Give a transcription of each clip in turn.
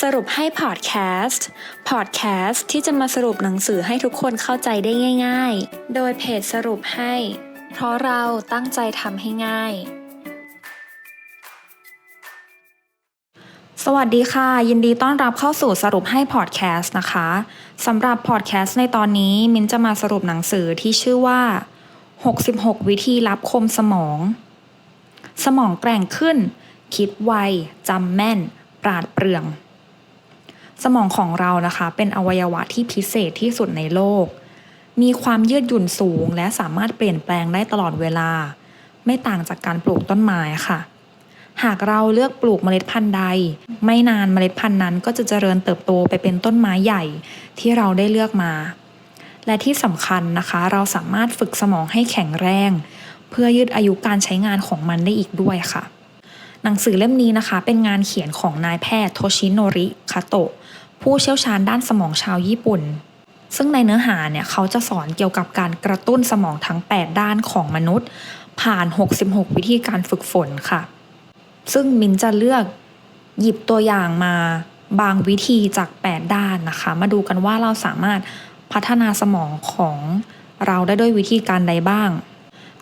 สรุปให้พอดแคสต์ พอดแคสต์ที่จะมาสรุปหนังสือให้ทุกคนเข้าใจได้ง่าย ๆ โดยเพจสรุปให้ เพราะเราตั้งใจทำให้ง่าย สวัสดีค่ะ ยินดีต้อนรับเข้าสู่สรุปให้พอดแคสต์นะคะสำหรับพอดแคสต์ในตอนนี้มินจะมาสรุปหนังสือที่ชื่อว่า 66 วิธีลับคมสมอง สมองแกร่งขึ้น คิดไวจำแม่น ปราดเปรื่อง สมองของเรานะคะเป็นอวัยวะที่พิเศษที่สุดในโลก มีความยืดหยุ่นสูง และสามารถเปลี่ยนแปลงได้ตลอดเวลา ไม่ต่างจากการปลูกต้นไม้ค่ะ หากเราเลือกปลูกเมล็ดพันธุ์ใด ไม่นานเมล็ดพันธุ์นั้นก็จะเจริญเติบโตไปเป็นต้นไม้ใหญ่ที่เราได้เลือกมา และที่สำคัญนะคะ เราสามารถฝึกสมองให้แข็งแรง เพื่อยืดอายุการใช้งานของมันได้อีกด้วยค่ะหนังสือเล่มนี้นะคะ เป็นงานเขียนของนายแพทย์โทชิโนริคาโตะ ผู้เชี่ยวชาญด้านสมองชาวญี่ปุ่น ซึ่งในเนื้อหาเนี่ยเขาจะสอนเกี่ยวกับการกระตุ้นสมองทั้ง 8 ด้านของมนุษย์ ผ่าน 66 วิธีการฝึกฝนค่ะ ซึ่งมินจะเลือกหยิบตัวอย่างมาบางวิธีจาก 8 ด้านนะคะ มาดูกันว่าเราสามารถพัฒนาสมองของเราได้ด้วยวิธีการใดบ้าง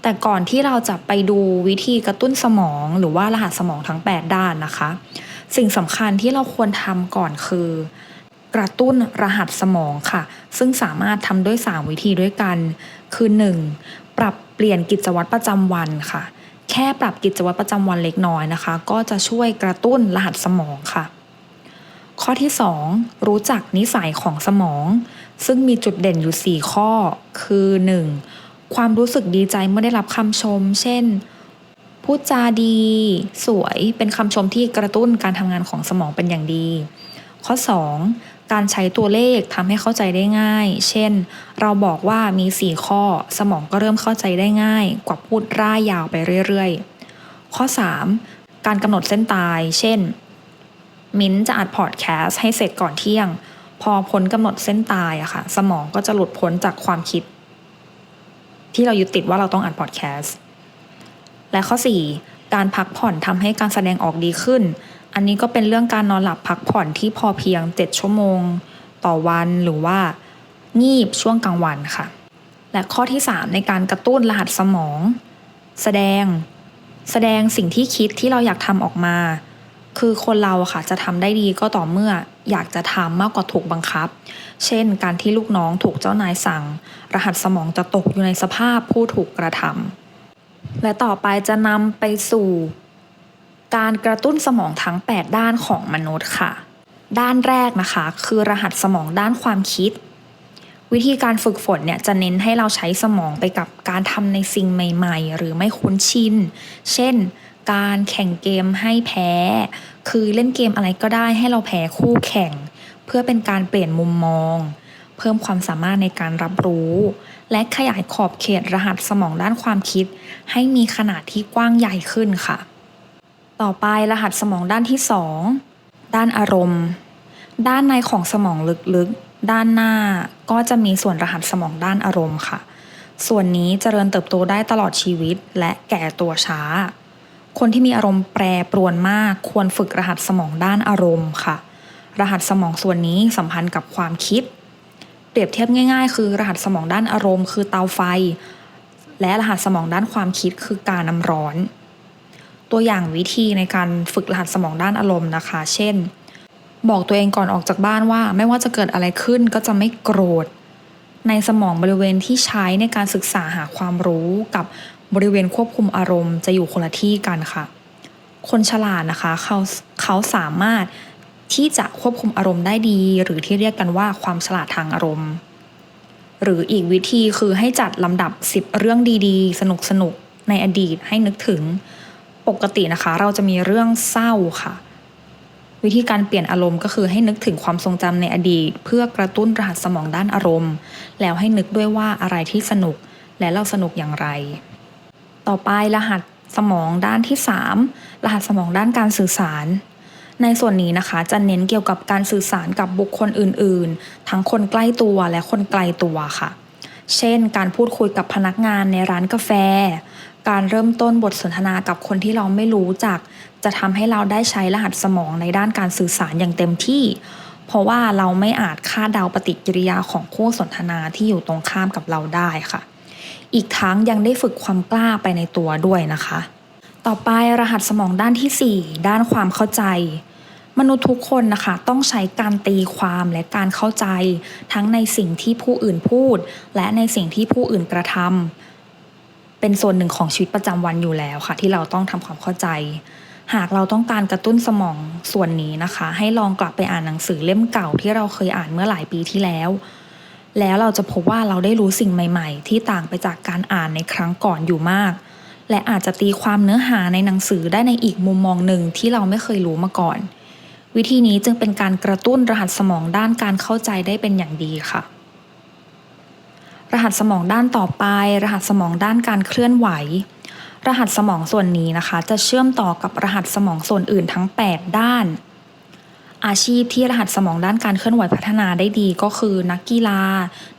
แต่ก่อนที่เราจะไปดูวิธีกระตุ้นสมองหรือว่ารหัสสมองทั้ง 8 ด้านนะคะ สิ่งสำคัญที่เราควรทำก่อนคือกระตุ้นรหัสสมองค่ะ ซึ่งสามารถทำด้วย 3 วิธีด้วยกัน คือ 1. ปรับเปลี่ยนกิจวัตรประจำวันค่ะ แค่ปรับกิจวัตรประจำวันเล็กน้อยนะคะ ก็จะช่วยกระตุ้นรหัสสมองค่ะ ข้อที่ 2 รู้จักนิสัยของสมอง ซึ่งมีจุดเด่นอยู่ 4 ข้อ คือ 1. ความรู้สึกดีใจเมื่อได้รับคำชม เช่น พูดจาดี สวยเป็นคำชมที่กระตุ้นการทำงานของสมองเป็นอย่างดี ข้อ 2. การใช้ตัวเลขทำให้เข้าใจได้ง่าย เช่น เราบอกว่ามี 4 ข้อ สมองก็เริ่มเข้าใจได้ง่าย กว่าพูดร่ายยาวไปเรื่อยๆ ข้อ 3. การกำหนดเส้นตาย เช่น มิ้นจะอัดพอดแคสต์ให้เสร็จก่อนเที่ยง พอพ้นกำหนดเส้นตายอะค่ะ สมองก็จะหลุดพ้นจากความคิด ที่เรายึดติดว่าเราต้องอัดพอดแคสต์ และข้อ 4 การพักผ่อนทำให้การแสดงออกดีขึ้น อันนี้ก็เป็นเรื่องการนอนหลับพักผ่อนที่พอเพียง 7 ชั่วโมง ต่อวันหรือว่า งีบช่วงกลางวันค่ะ และข้อที่ 3 ในการกระตุ้นรหัสสมอง แสดง แสดงสิ่งที่คิดที่เราอยากทำออกมา คือคนเราค่ะจะทำได้ดีก็ต่อเมื่ออยากจะทำมากกว่าถูกบังคับ เช่น การที่ลูกน้องถูกเจ้านายสั่ง รหัสสมองจะตกอยู่ในสภาพผู้ถูกกระทำ และต่อไปจะนำไปสู่ การกระตุ้นสมองทั้ง 8 ด้านของมนุษย์ค่ะ ด้านแรกนะคะ คือรหัสสมองด้านความคิด วิธีการฝึกฝนเนี่ยจะเน้นให้เราใช้สมองไปกับการทำในสิ่งใหม่ๆ หรือไม่คุ้นชิน เช่น การแข่งเกมให้แพ้ คือเล่นเกมอะไรก็ได้ให้เราแพ้คู่แข่ง เพื่อเป็นการเปลี่ยนมุมมอง เพิ่มความสามารถในการรับรู้ และขยายขอบเขตรหัสสมองด้านความคิด ให้มีขนาดที่กว้างใหญ่ขึ้นค่ะ ต่อไปรหัสสมองด้านที่ 2 ด้านอารมณ์ ด้านในของสมองลึกๆ ด้านหน้าก็จะมีส่วนรหัสสมองด้านอารมณ์ค่ะ ส่วนนี้เจริญเติบโตได้ตลอดชีวิตและแก่ตัวช้า คนที่มีอารมณ์แปรปรวนมากควรฝึกรหัสสมองด้านอารมณ์ค่ะ รหัสสมองส่วนนี้สัมพันธ์กับความคิด เปรียบเทียบง่าย ๆ คือรหัสสมองด้านอารมณ์คือเตาไฟ และรหัสสมองด้านความคิดคือการนำร้อน ตัวอย่างวิธีในการฝึกรหัสสมองด้านอารมณ์นะคะ เช่น บอกตัวเองก่อนออกจากบ้านว่า ไม่ว่าจะเกิดอะไรขึ้นก็จะไม่โกรธ ในสมองบริเวณที่ใช้ในการศึกษาหาความรู้กับบริเวณควบคุมอารมณ์จะอยู่คนละที่กันค่ะ คนฉลาดนะคะเขาเขาสามารถที่จะควบคุมอารมณ์ได้ดี หรือที่เรียกกันว่าความฉลาดทางอารมณ์ หรืออีกวิธีคือให้จัดลำดับ 10 เรื่องดีๆ สนุกๆในอดีตให้นึกถึง ปกตินะคะ เราจะมีเรื่องเศร้าค่ะ วิธีการเปลี่ยนอารมณ์ก็คือให้นึกถึงความทรงจำในอดีต เพื่อกระตุ้นรหัสสมองด้านอารมณ์ แล้วให้นึกด้วยว่าอะไรที่สนุกและเราสนุกอย่างไร ต่อไปรหัสสมองด้านที่ 3 รหัสสมองด้านการสื่อสาร ในส่วนนี้นะคะจะเน้นเกี่ยวกับการสื่อสารกับบุคคลอื่น ๆ ทั้งคนใกล้ตัวและคนไกลตัวค่ะ เช่น การพูดคุยกับพนักงานในร้านกาแฟ การเริ่มต้นบทสนทนากับคนที่เราไม่รู้จัก จะทำให้เราได้ใช้รหัสสมองในด้านการสื่อสารอย่างเต็มที่ เพราะว่าเราไม่อาจคาดเดาปฏิกิริยาของคู่สนทนาที่อยู่ตรงข้ามกับเราได้ค่ะ อีกทั้งยังได้ฝึกความกล้าไปในตัวด้วยนะคะ ต่อไปรหัสสมองด้านที่ 4 ด้านความเข้าใจ มนุษย์ทุกคนนะคะต้องใช้การตีความและการเข้าใจ ทั้งในสิ่งที่ผู้อื่นพูด และในสิ่งที่ผู้อื่นกระทำเป็นส่วนหนึ่งของชีวิตประจำวันอยู่แล้วค่ะ ที่เราต้องทำความเข้าใจ หากเราต้องการกระตุ้นสมองส่วนนี้นะคะ ให้ลองกลับไปอ่านหนังสือเล่มเก่าที่เราเคยอ่านเมื่อหลายปีที่แล้ว แล้วเราจะพบว่าเราได้รู้สิ่งใหม่ ๆ ที่ต่างไปจากการอ่านในครั้งก่อนอยู่มาก และอาจจะตีความเนื้อหาในหนังสือได้ในอีกมุมมองหนึ่งที่เราไม่เคยรู้มาก่อน วิธีนี้จึงเป็นการกระตุ้นรหัสสมองด้านการเข้าใจได้เป็นอย่างดีค่ะ รหัสสมองด้านต่อไป รหัสสมองด้านการเคลื่อนไหว รหัสสมองส่วนนี้นะคะ จะเชื่อมต่อกับรหัสสมองส่วนอื่นทั้ง 8 ด้าน อาชีพที่รหัสสมองด้านการเคลื่อนไหวพัฒนาได้ดีก็คือ นักกีฬา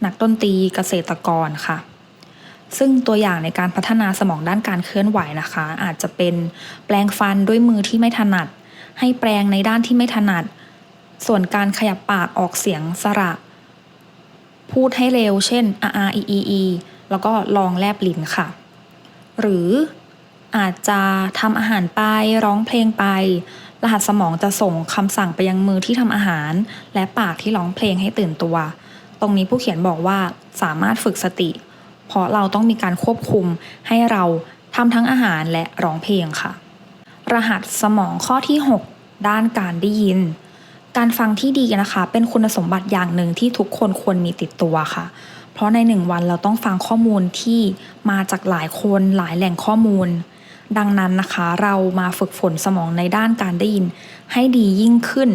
นักดนตรีเกษตรกรค่ะ ซึ่งตัวอย่างในการพัฒนาสมองด้านการเคลื่อนไหวนะคะ อาจจะเป็นแปลงฟันด้วยมือที่ไม่ถนัด ให้แปลงในด้านที่ไม่ถนัด ส่วนการขยับปากออกเสียงสระ พูดให้เร็ว เช่น r r e e e แล้วก็ลองแลบลิ้นค่ะ หรืออาจจะทำอาหารไปร้องเพลงไป รหัสสมองจะส่งคำสั่งไปยังมือที่ทำอาหาร และปากที่ร้องเพลงให้ตื่นตัว ตรงนี้ผู้เขียนบอกว่าสามารถฝึกสติ เพราะเราต้องมีการควบคุมให้เราทำทั้งอาหารและร้องเพลงค่ะ รหัสสมองข้อที่ 6 ด้านการได้ยิน การฟังที่ดีนะคะ เป็นคุณสมบัติอย่างหนึ่งที่ทุกคนควรมีติดตัวค่ะ เพราะในหนึ่งวันเราต้องฟังข้อมูลที่มาจากหลายคนหลายแหล่งข้อมูล ดังนั้นนะคะเรามาฝึกฝนสมองในด้านการได้ยิน ให้ดียิ่งขึ้น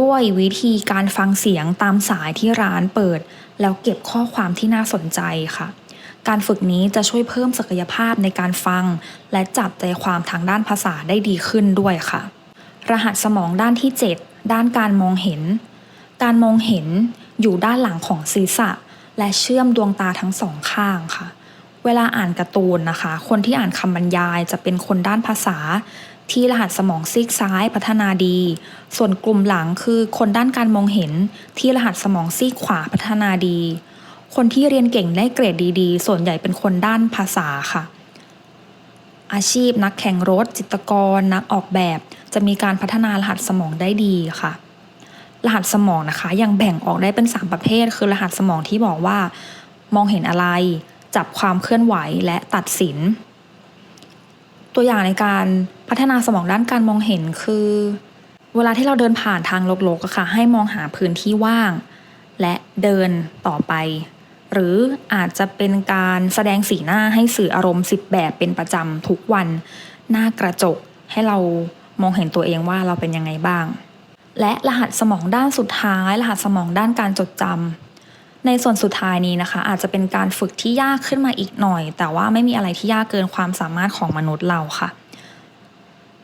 ด้วยวิธีการฟังเสียงตามสายที่ร้านเปิด แล้วเก็บข้อความที่น่าสนใจค่ะ การฝึกนี้จะช่วยเพิ่มศักยภาพในการฟัง และจับใจความทางด้านภาษาได้ดีขึ้นด้วยค่ะ รหัสสมองด้านที่ 7 ด้านการมองเห็น การมองเห็นอยู่ด้านหลังของศีรษะ และเชื่อมดวงตาทั้งสองข้างค่ะ เวลาอ่านการ์ตูนนะคะ คนที่อ่านคำบรรยายจะเป็นคนด้านภาษา ที่รหัสสมองซีกซ้ายพัฒนาดี ส่วนกลุ่มหลังคือคนด้านการมองเห็นที่รหัสสมองซีกขวาพัฒนาดี คนที่เรียนเก่งได้เกรดดีๆ ส่วนใหญ่เป็นคนด้านภาษาค่ะ อาชีพนักแข่งรถ จิตรกร นักออกแบบ จะมีการพัฒนารหัสสมองได้ดีค่ะ รหัสสมองนะคะ ยังแบ่งออกได้เป็น 3 ประเภท คือรหัสสมองที่บอกว่า มองเห็นอะไร จับความเคลื่อนไหวและตัดสิน ตัวอย่างในการพัฒนาสมองด้านการมองเห็นคือ เวลาที่เราเดินผ่านทางโลกๆอะค่ะ ให้มองหาพื้นที่ว่าง และเดินต่อไป หรืออาจจะเป็นการแสดงสีหน้าให้สื่ออารมณ์ 10 แบบเป็นประจำทุกวัน หน้ากระจกให้เรามองเห็นตัวเองว่าเราเป็นยังไงบ้าง และรหัสสมองด้านสุดท้าย รหัสสมองด้านการจดจำ ในส่วนสุดท้ายนี้นะคะ อาจจะเป็นการฝึกที่ยากขึ้นมาอีกหน่อย แต่ว่าไม่มีอะไรที่ยากเกินความสามารถของมนุษย์เราค่ะ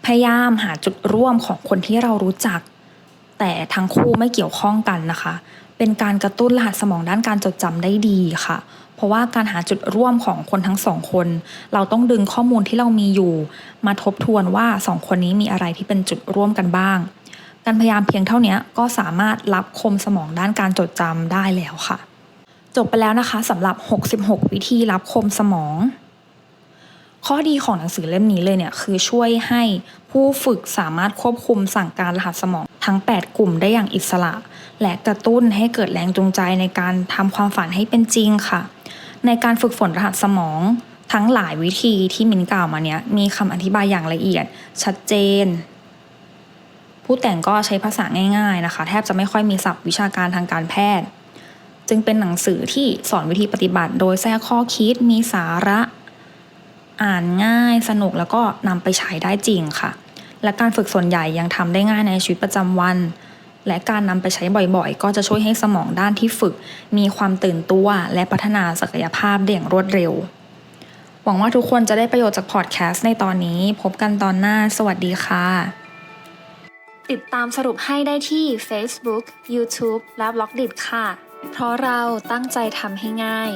พยายามหาจุดร่วมของคนที่เรารู้จัก แต่ทั้งคู่ไม่เกี่ยวข้องกันนะคะ เป็นการกระตุ้นรหัสสมองด้านการจดจำได้ดีค่ะ เพราะว่าการหาจุดร่วมของคนทั้งสองคน เราต้องดึงข้อมูลที่เรามีอยู่ มาทบทวนว่าสองคนนี้มีอะไรที่เป็นจุดร่วมกันบ้างการพยายามเพียงเท่านี้ก็สามารถรับคมสมองด้านการจดจำได้แล้วค่ะ จบไปแล้วนะคะสำหรับ 66 วิธีรับคมสมอง ข้อดีของหนังสือเล่มนี้เลยเนี่ยคือช่วยให้ผู้ฝึกสามารถควบคุมสั่งการรหัสสมองทั้ง 8 กลุ่มได้อย่างอิสระ และกระตุ้นให้เกิดแรงจูงใจในการทำความฝันให้เป็นจริงค่ะ ในการฝึกฝนรหัสสมองทั้งหลายวิธีที่มินกล่าวมาเนี้ยมีคำอธิบายอย่างละเอียด ชัดเจน ผู้แต่งก็ใช้ภาษาง่าย ๆนะคะ แทบจะไม่ค่อยมีศัพท์วิชาการทางการแพทย์ จึงเป็นหนังสือที่สอนวิธีปฏิบัติ โดยแทรกข้อคิดมีสาระ อ่านง่ายสนุกแล้วก็นำไปใช้ได้จริงค่ะ และการฝึกส่วนใหญ่ยังทำได้ง่ายในชีวิตประจำวัน และการนำไปใช้บ่อยๆ ก็จะช่วยให้สมองด้านที่ฝึก มีความตื่นตัวและพัฒนาศักยภาพได้อย่างรวดเร็ว หวังว่าทุกคนจะได้ประโยชน์จากพอดแคสต์ในตอนนี้ พบกันตอนหน้า สวัสดีค่ะติดตามสรุปให้ได้ที่ Facebook, YouTube และ b ล็อกดิค่ะ เพราะเราตั้งใจทำให้ง่าย